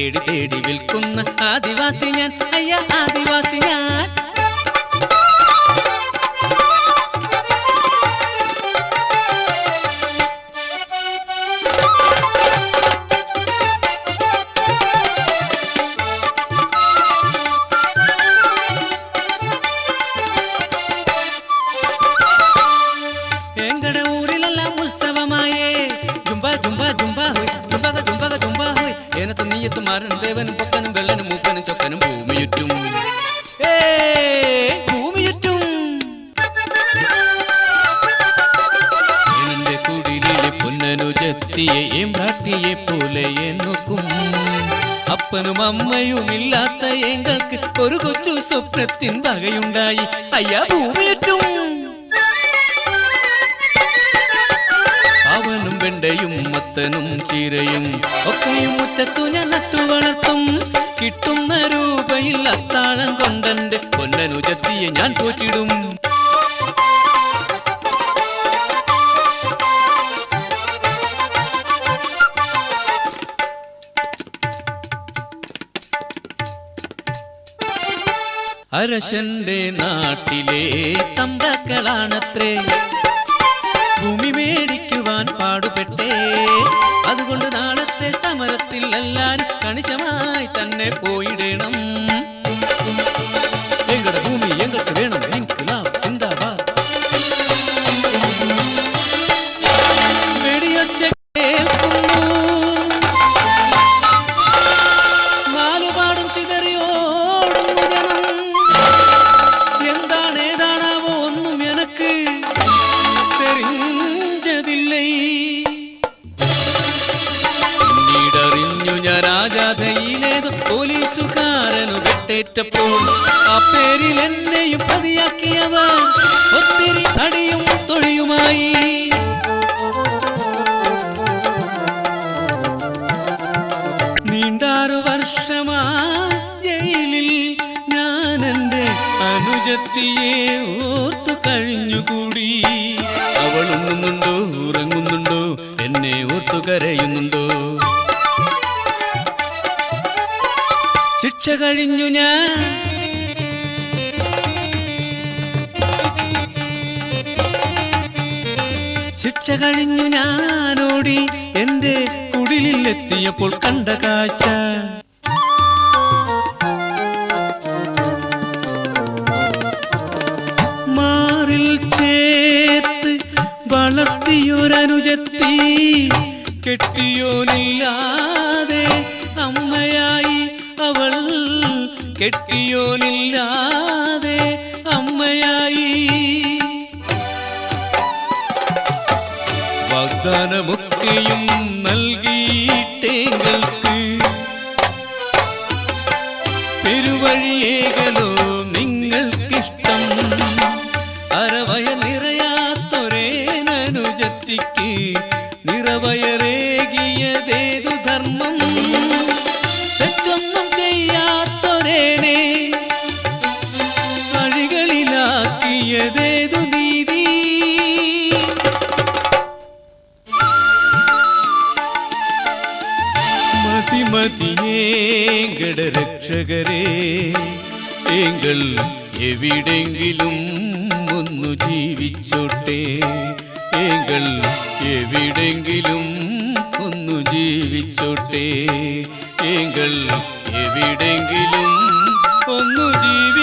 തേടി തേടി വിൽക്കുന്ന ആദിവാസി ഞാൻ. അയ്യ ആദിവാസി ഞാൻ. അപ്പനും അമ്മയും ഇല്ലാത്ത എങ്ങൾക്ക് ഒരു കൊച്ചു സ്വപ്നത്തിൻ വകയുണ്ടായി. അയ്യാ ഭൂമിയുറ്റും. അവനും വെണ്ടയും മത്തനും ചീരയും ഒക്കെയും മുറ്റത്തു ഞാൻ നട്ടു വളർത്തും. കിട്ടുന്ന രൂപയിൽ അത്താഴം കൊണ്ടെന്റെ പൊന്നനുജത്തിയെ ഞാൻ തോറ്റിടും. അരശന്റെ നാട്ടിലെ തമ്പ്രാക്കളാണത്രേ. ഭൂമി മേടിക്കുവാൻ പാടുപെട്ടേ. അതുകൊണ്ട് നാളത്തെ സമരത്തിൽ എല്ലാരും കണിശമായി തന്നെ പോയിടണം. പോലീസുകാരനു ആ പേരിൽ എന്നെയും പ്രതിയാക്കിയതാ ഒത്തിരി തടിയും തൊഴിയുമായി. നീണ്ടാറു വർഷമാ ജയിലിൽ ഞാൻ എന്റെ അനുജത്തിയെ ഓർത്തു കഴിഞ്ഞുകൂടി. അവൾ ഉണ്ണുന്നുണ്ടോ ഉറങ്ങുന്നുണ്ടോ എന്നെ ഓർത്തു കരയുന്നുണ്ടോ? ശിക്ഷ കഴിഞ്ഞു ഞാൻ. ശിക്ഷ കഴിഞ്ഞു ഞാനോടി എന്റെ കുടിലിൽ എത്തിയപ്പോൾ കണ്ട കാഴ്ച. മാറിൽ ചേർത്ത് വളർത്തിയൊരനുജത്തി കെട്ടിയോനില്ലാതെ കെട്ടിയോനില്ലാതെ അമ്മയായി. വാഗ്ദാനമൊക്കെയും നൽകിയിട്ടേങ്ങൾക്ക് പെരുവഴിയേകലോ നിങ്ങൾക്കിഷ്ടം. അരവയ നിറയാത്തൊരേനനുജത്തിക്ക് നിറവയറേകിയതേതു ധർമ്മം. വഴികളിലാക്കിയതേതു നീതി? മതി മതിയേങ്കട രക്ഷകരെ എങ്കൾ എവിടെങ്കിലും ഒന്നു ജീവിച്ചോട്ടെ. എങ്കൾ എവിടെങ്കിലും ഒന്നു ജീവിച്ചോട്ടെ. എങ്കൾ എവിടെങ്കിലും ഒന്നു ജീവിച്ചോട്ടെ